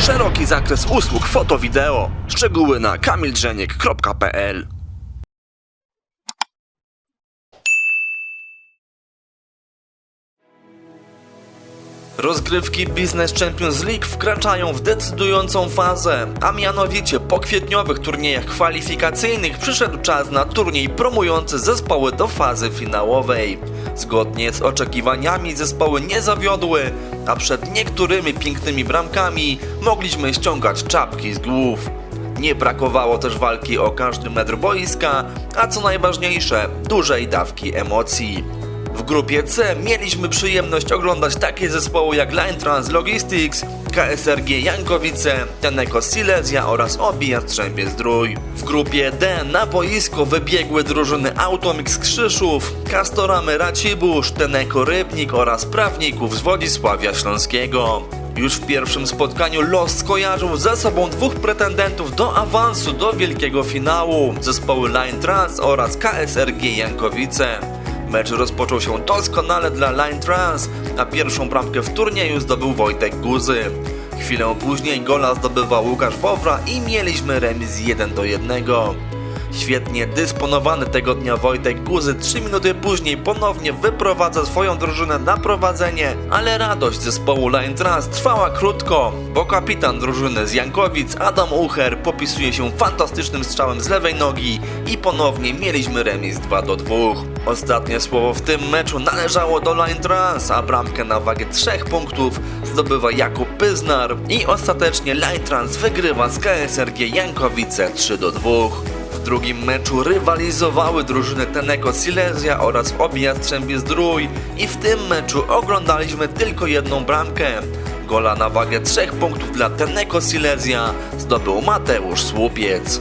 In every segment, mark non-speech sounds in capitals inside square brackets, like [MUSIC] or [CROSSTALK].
Szeroki zakres usług foto-wideo. Szczegóły na kamildrzeniek.pl Rozgrywki Business Champions League wkraczają w decydującą fazę, a mianowicie po kwietniowych turniejach kwalifikacyjnych przyszedł czas na turniej promujący zespoły do fazy finałowej. Zgodnie z oczekiwaniami zespoły nie zawiodły, a przed niektórymi pięknymi bramkami mogliśmy ściągać czapki z głów. Nie brakowało też walki o każdy metr boiska, a co najważniejsze, dużej dawki emocji. W grupie C mieliśmy przyjemność oglądać takie zespoły jak Line Trans Logistics, KSRG Jankowice, Teneko Silesia oraz Obi Jastrzębie Zdrój. W grupie D na boisko wybiegły drużyny Automix Krzyszów, Castoramy Racibórz, Teneko Rybnik oraz Prawników z Wodzisławia Śląskiego. Już w pierwszym spotkaniu los skojarzył ze sobą dwóch pretendentów do awansu do wielkiego finału, zespoły Line Trans oraz KSRG Jankowice. Mecz rozpoczął się doskonale dla Line Trans, a pierwszą bramkę w turnieju zdobył Wojtek Guzy. Chwilę później gola zdobywał Łukasz Wowra i mieliśmy remis 1 do 1. Świetnie dysponowany tego dnia Wojtek Guzy 3 minuty później ponownie wyprowadza swoją drużynę na prowadzenie, ale radość zespołu Line Trans trwała krótko, bo kapitan drużyny z Jankowic Adam Ucher popisuje się fantastycznym strzałem z lewej nogi i ponownie mieliśmy remis 2 do 2. Ostatnie słowo w tym meczu należało do Line Trans, a bramkę na wagę 3 punktów zdobywa Jakub Pyznar i ostatecznie Line Trans wygrywa z KSRG Jankowice 3 do 2. Drugim meczu rywalizowały drużyny Teneko Silesia oraz Obi Jastrzębie Zdrój i w tym meczu oglądaliśmy tylko jedną bramkę. Gola na wagę 3 punktów dla Teneko Silesia zdobył Mateusz Słupiec.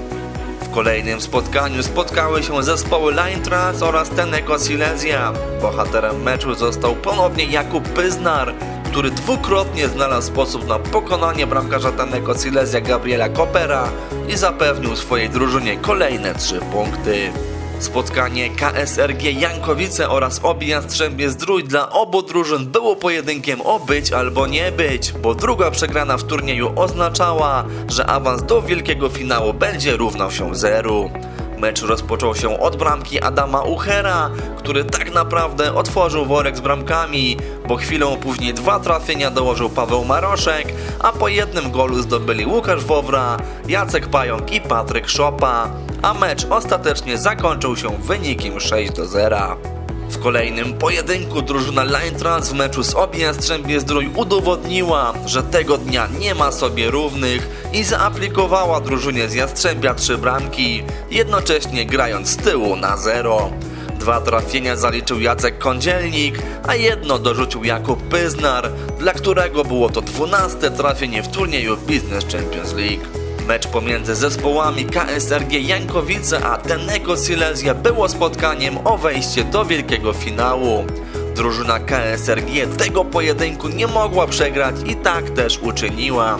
W kolejnym spotkaniu spotkały się zespoły Line oraz Teneko Silesia. Bohaterem meczu został ponownie Jakub Pyznar, który dwukrotnie znalazł sposób na pokonanie bramkarza Teneko Silesia Gabriela Kopera i zapewnił swojej drużynie kolejne trzy punkty. Spotkanie KSRG Jankowice oraz Obi Jastrzębie Zdrój dla obu drużyn było pojedynkiem o być albo nie być, bo druga przegrana w turnieju oznaczała, że awans do wielkiego finału będzie równał się zeru. Mecz rozpoczął się od bramki Adama Uchera, który tak naprawdę otworzył worek z bramkami, bo chwilę później dwa trafienia dołożył Paweł Maroszek, a po jednym golu zdobyli Łukasz Wowra, Jacek Pająk i Patryk Szopa, a mecz ostatecznie zakończył się wynikiem 6 do 0. W kolejnym pojedynku drużyna Line Trans w meczu z Obi Jastrzębie Zdrój udowodniła, że tego dnia nie ma sobie równych i zaaplikowała drużynie z Jastrzębia trzy bramki, jednocześnie grając z tyłu na zero. Dwa trafienia zaliczył Jacek Kądzielnik, a jedno dorzucił Jakub Pyznar, dla którego było to 12 trafienie w turnieju Business Champions League. Mecz pomiędzy zespołami KSRG Jankowice a Teneko Silesia było spotkaniem o wejście do wielkiego finału. Drużyna KSRG tego pojedynku nie mogła przegrać i tak też uczyniła.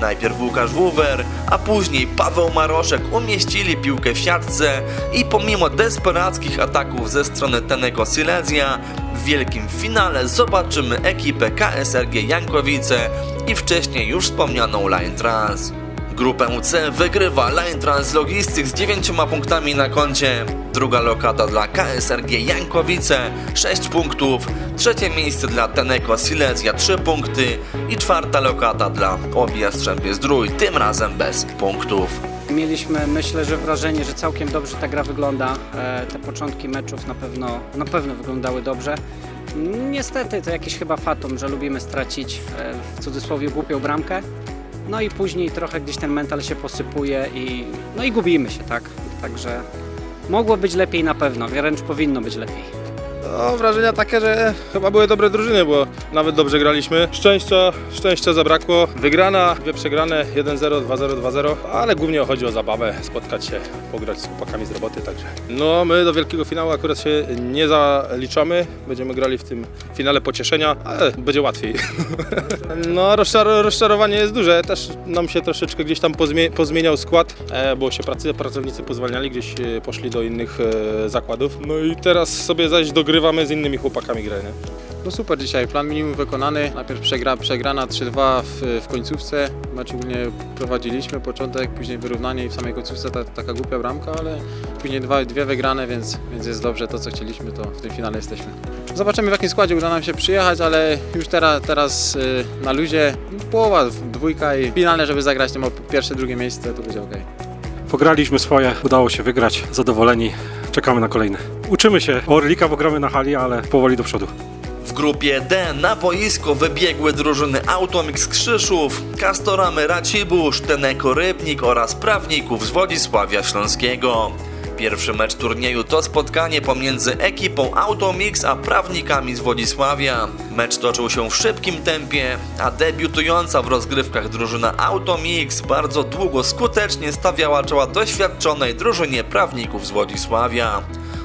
Najpierw Łukasz Wuwer, a później Paweł Maroszek umieścili piłkę w siatce i pomimo desperackich ataków ze strony Teneko Silesia w wielkim finale zobaczymy ekipę KSRG Jankowice i wcześniej już wspomnianą Line Trans. Grupę C wygrywa Line Trans Logistics z 9 punktami na koncie. Druga lokata dla KSRG Jankowice 6 punktów. Trzecie miejsce dla Teneko Silesia 3 punkty. I czwarta lokata dla Obi Jastrzębie Zdrój, tym razem bez punktów. Mieliśmy, myślę, że wrażenie, że całkiem dobrze ta gra wygląda. E, Te początki meczów na pewno, na pewno wyglądały dobrze. Niestety to jakiś chyba fatum, że lubimy stracić e, w cudzysłowie głupią bramkę. No i później trochę gdzieś ten mental się posypuje i, no i gubimy się, tak? Także mogło być lepiej na pewno, wręcz powinno być lepiej. No, wrażenia takie, że chyba były dobre drużyny, bo nawet dobrze graliśmy. Szczęścia, szczęścia zabrakło. Wygrana, dwie przegrane, 1-0, 2-0, 2-0, ale głównie chodzi o zabawę, spotkać się, pograć z chłopakami z roboty, także. No, my do wielkiego finału akurat się nie zaliczamy. Będziemy grali w tym finale pocieszenia, ale będzie łatwiej. [LAUGHS] no, rozczar rozczarowanie jest duże. Też nam się troszeczkę gdzieś tam pozmie pozmieniał skład, e, bo się pracy pracownicy pozwalniali, gdzieś e, poszli do innych e, zakładów. No i teraz sobie zaś dogrywamy z innymi chłopakami grę, nie? No super dzisiaj, plan minimum wykonany. Najpierw przegra, przegrana 3-2 w, w końcówce. Mecz ogólnie prowadziliśmy początek, później wyrównanie i w samej końcówce ta, taka głupia bramka, ale później dwa, dwie wygrane, więc, więc jest dobrze. To co chcieliśmy, to w tym finale jesteśmy. Zobaczymy w jakim składzie uda nam się przyjechać, ale już teraz, teraz y, na luzie połowa, dwójka i finalne, żeby zagrać tym o pierwsze, drugie miejsce, to będzie ok. Pograliśmy swoje, udało się wygrać, zadowoleni, czekamy na kolejne. Uczymy się Orlika, bo gramy na hali, ale powoli do przodu. W grupie D na boisko wybiegły drużyny Automix Krzyszów, Kastoramy Racibusz, Teneko Rybnik oraz Prawników z Wodzisławia Śląskiego. Pierwszy mecz turnieju to spotkanie pomiędzy ekipą Automix a prawnikami z Wodzisławia. Mecz toczył się w szybkim tempie, a debiutująca w rozgrywkach drużyna Automix bardzo długo skutecznie stawiała czoła doświadczonej drużynie prawników z Wodzisławia.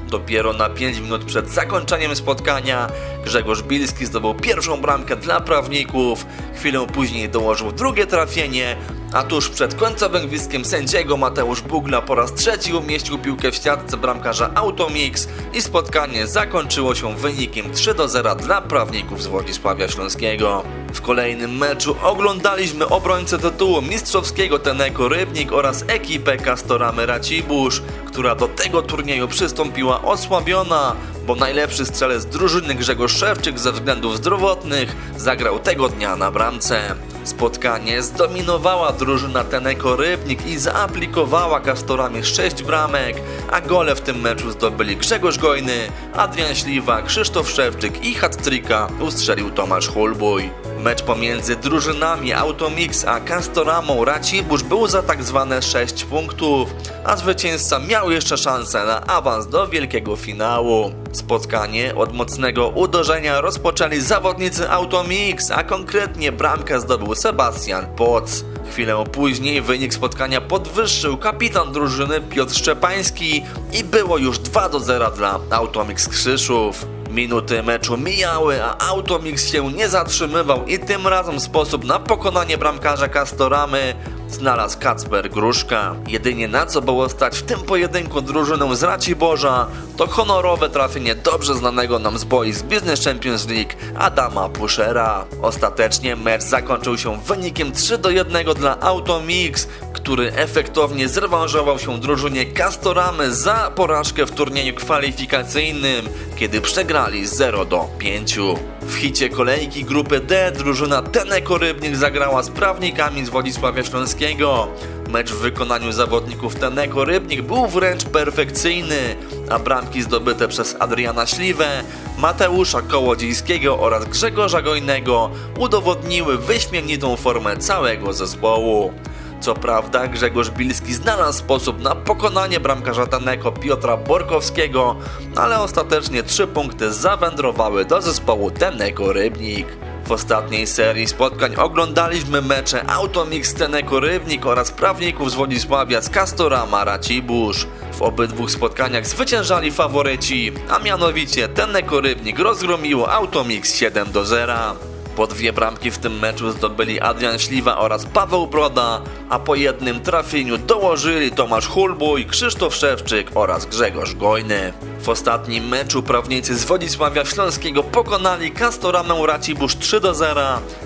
Dopiero na 5 minut przed zakończeniem spotkania Grzegorz Bilski zdobył pierwszą bramkę dla prawników. Chwilę później dołożył drugie trafienie, a tuż przed końcowym gwizdkiem sędziego Mateusz Bugla po raz trzeci umieścił piłkę w siatce bramkarza Automix i spotkanie zakończyło się wynikiem 3 do 0 dla prawników z Władysławia Śląskiego. W kolejnym meczu oglądaliśmy obrońcę tytułu mistrzowskiego Teneko Rybnik oraz ekipę Kastoramy Racibusz, która do tego turnieju przystąpiła osłabiona, bo najlepszy strzelec drużyny Grzegorz Szewczyk ze względów zdrowotnych zagrał tego dnia na bramce. Spotkanie zdominowała drużyna Teneko Rybnik i zaaplikowała Kastorami 6 bramek, a gole w tym meczu zdobyli Grzegorz Gojny, Adrian Śliwa, Krzysztof Szewczyk i hat-tricka ustrzelił Tomasz Hulbój. Mecz pomiędzy drużynami Automix a Castoramą Racibusz był za tak zwane 6 punktów, a zwycięzca miał jeszcze szansę na awans do wielkiego finału. Spotkanie od mocnego uderzenia rozpoczęli zawodnicy Automix, a konkretnie bramkę zdobył Sebastian Poc. Chwilę później wynik spotkania podwyższył kapitan drużyny Piotr Szczepański i było już 2 do 0 dla Automix Krzyszów. Minuty meczu mijały, a Automix się nie zatrzymywał i tym razem sposób na pokonanie bramkarza Kastoramy znalazł Kacper Gruszka. Jedynie na co było stać w tym pojedynku drużynę z Raciborza to honorowe trafienie dobrze znanego nam z boisk Business Champions League Adama Puszera. Ostatecznie mecz zakończył się wynikiem 3 do 1 dla Automix, który efektownie zrewanżował się drużynie Castoramy za porażkę w turnieju kwalifikacyjnym, kiedy przegrali 0 do 5. W hicie kolejki grupy D drużyna Teneko Rybnik zagrała z prawnikami z Władysławia Śląskiego. Mecz w wykonaniu zawodników Teneko Rybnik był wręcz perfekcyjny, a bramki zdobyte przez Adriana Śliwę, Mateusza Kołodziejskiego oraz Grzegorza Gojnego udowodniły wyśmienitą formę całego zespołu. Co prawda Grzegorz Bilski znalazł sposób na pokonanie bramkarza Taneko Piotra Borkowskiego, ale ostatecznie trzy punkty zawędrowały do zespołu Teneko Rybnik. W ostatniej serii spotkań oglądaliśmy mecze Automix Teneko Rybnik oraz prawników z Władysławia z Castorama Racibusz. W obydwu spotkaniach zwyciężali faworyci, a mianowicie Teneko Rybnik rozgromiło Automix 7 do 0. Po dwie bramki w tym meczu zdobyli Adrian Śliwa oraz Paweł Broda, a po jednym trafieniu dołożyli Tomasz Hulbuj, Krzysztof Szewczyk oraz Grzegorz Gojny. W ostatnim meczu prawnicy z Wodzisławia Śląskiego pokonali Castoramę Racibusz 3 do 0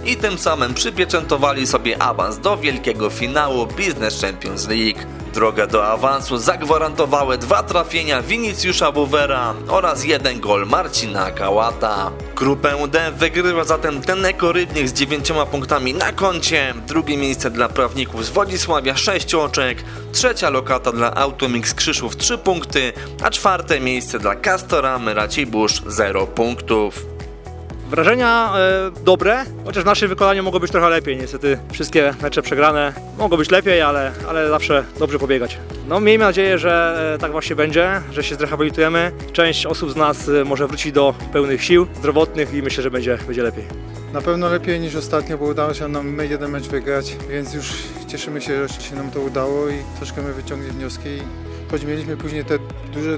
i tym samym przypieczętowali sobie awans do wielkiego finału Business Champions League. Drogę do awansu zagwarantowały dwa trafienia Winicjusza Buwera oraz jeden gol Marcina Kałata. Grupę D wygrywa zatem Teneko Rybnik z dziewięcioma punktami na koncie, drugie miejsce dla prawników z Wodzisławia 6 oczek, trzecia lokata dla Automix Krzyszów 3 punkty, a czwarte miejsce dla Castoramy Racibusz 0 punktów. Wrażenia e, dobre, chociaż w naszym wykonaniu mogło być trochę lepiej. Niestety wszystkie mecze przegrane. Mogło być lepiej, ale, ale zawsze dobrze pobiegać. No miejmy nadzieję, że e, tak właśnie będzie, że się zrehabilitujemy. Część osób z nas e, może wrócić do pełnych sił zdrowotnych i myślę, że będzie, będzie lepiej. Na pewno lepiej niż ostatnio, bo udało się nam jeden mecz wygrać, więc już cieszymy się, że się nam to udało i troszkę my wyciągli wnioski. Choć mieliśmy później te duże,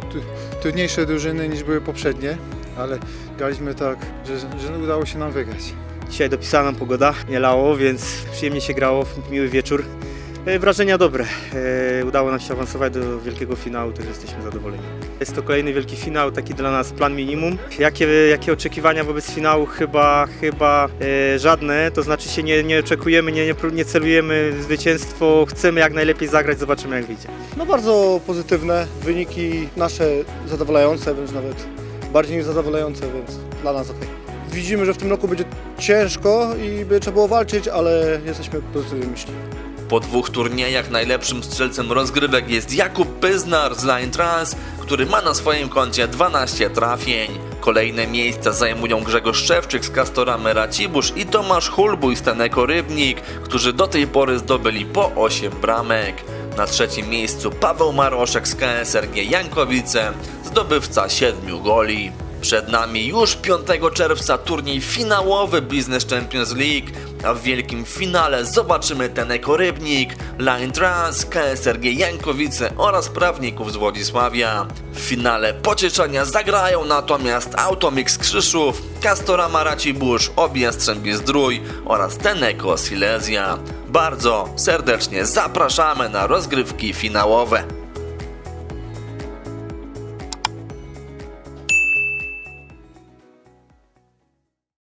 trudniejsze drużyny niż były poprzednie, ale graliśmy tak, że, że udało się nam wygrać. Dzisiaj dopisana nam pogoda, nie lało, więc przyjemnie się grało, miły wieczór. E, Wrażenia dobre. E, Udało nam się awansować do wielkiego finału, też jesteśmy zadowoleni. Jest to kolejny wielki finał, taki dla nas plan minimum. Jakie, jakie oczekiwania wobec finału? Chyba, chyba e, żadne, to znaczy się nie, nie oczekujemy, nie, nie, celujemy w zwycięstwo, chcemy jak najlepiej zagrać, zobaczymy jak wyjdzie. No bardzo pozytywne, wyniki nasze zadowalające, wręcz nawet bardziej niż zadowalające, więc dla nas ok. Widzimy, że w tym roku będzie ciężko i by trzeba było walczyć, ale jesteśmy pozytywnie myśli. Po dwóch turniejach najlepszym strzelcem rozgrywek jest Jakub Pyznar z Line Trans, który ma na swoim koncie 12 trafień. Kolejne miejsca zajmują Grzegorz Szewczyk z Kastora Meracibusz i Tomasz Hulbuj z Teneko Rybnik, którzy do tej pory zdobyli po 8 bramek. Na trzecim miejscu Paweł Maroszek z KSRG Jankowice, zdobywca 7 goli. Przed nami już 5 czerwca turniej finałowy Business Champions League, a w wielkim finale zobaczymy Teneko Rybnik, Line Trans, KSRG Jankowice oraz prawników z Włodzisławia. W finale pocieszenia zagrają natomiast Automix Krzyszów, Kastora Racibórz, Objastrzębie Zdrój oraz Teneko Silesia. Bardzo serdecznie zapraszamy na rozgrywki finałowe.